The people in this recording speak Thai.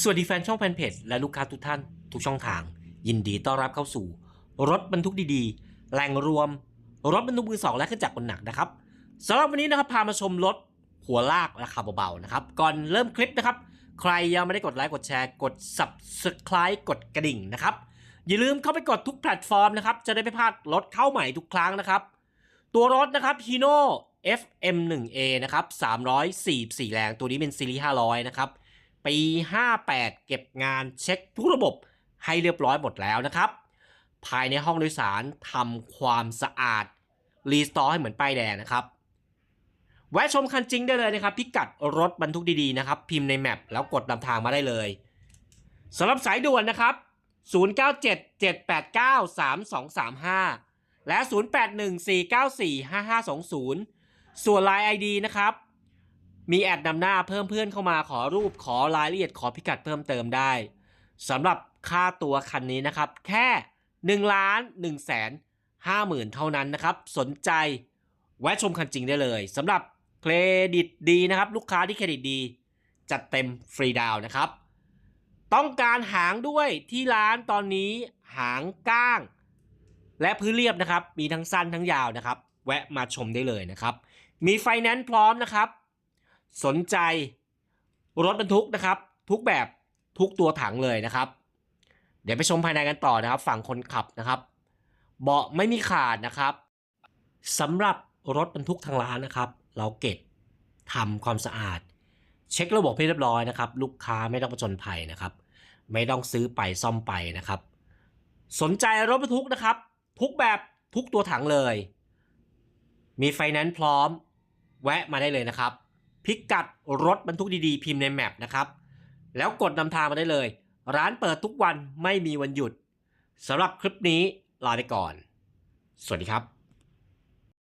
สวัสดีแฟนช่องแฟนเพจและลูกค้าทุกท่านทุกช่องทาง ยินดีต้อนรับเข้าสู่ รถบรรทุกดีๆ แหล่งรวม รถบรรทุกมือสองและเครื่องจักรกลหนักนะครับสำหรับวันนี้นะครับพามาชมรถหัวลากราคาเบาๆนะครับก่อนเริ่มคลิปนะครับ ใครยังไม่ได้กดไลค์กดแชร์กด subscribe กดกระดิ่งนะครับอย่าลืมเข้าไปกดทุกแพลตฟอร์มนะครับจะได้ไม่พลาดรถเข้าใหม่ทุกครั้งนะครับ ตัวรถนะครับ Hino FM1A นะครับ344 แรงตัวนี้เป็นซีรีส์500 นะครับ ปี 58 เก็บงานเช็คทุกระบบให้เรียบร้อยหมดแล้วนะครับ ภายในห้องโดยสารทำความสะอาด รีสตอร์ให้เหมือนป้ายแดงนะครับ แวะชมคันจริงได้เลยนะครับ พิกัดรถบรรทุกดีๆนะครับ พิมพ์ในแมปแล้วกดนำทางมาได้เลยสำหรับสายด่วนนะครับ 0977893235 และ 0814945520 ส่วน Line ID นะครับ มีแอดนำหน้าเพิ่มเพื่อนเข้ามาขอรูปขอรายละเอียดขอพิกัดเพิ่มเติมได้สำหรับค่าตัวคันนี้นะครับ แค่1ล้าน1แสน5หมื่นเท่านั้นนะครับ สนใจแวะชมคันจริงได้เลยสำหรับเครดิตดีนะครับ ลูกค้าที่เครดิตดี จัดเต็มฟรีดาวน์นะครับ ต้องการหางด้วยที่ร้านตอนนี้หางก้าง และพื้นเรียบนะครับ มีทั้งสั้นทั้งยาวนะครับ แวะมาชมได้เลยนะครับ มีไฟแนนซ์พร้อมนะครับ สนใจรถบรรทุกนะครับ ทุกแบบทุกตัวถังเลยนะครับ เดี๋ยวไปชมภายในกันต่อนะครับ ฝั่งคนขับนะครับ เบาะไม่มีขาดนะครับสำหรับรถบรรทุกทางร้านนะครับ เราเก็บทำความสะอาด เช็คระบบให้เรียบร้อยนะครับ ลูกค้าไม่ต้องประจนภัยนะครับ ไม่ต้องซื้อไปซ่อมไปนะครับ สนใจรถบรรทุกนะครับ ทุกแบบทุกตัวถังเลย มีไฟแนนซ์พร้อม แวะมาได้เลยนะครับ พิกัดรถบรรทุกดีๆ พิมพ์ในแมปนะครับ แล้วกดนำทางมาได้เลย ร้านเปิดทุกวันไม่มีวันหยุดสำหรับคลิปนี้ลาไปก่อน สวัสดีครับ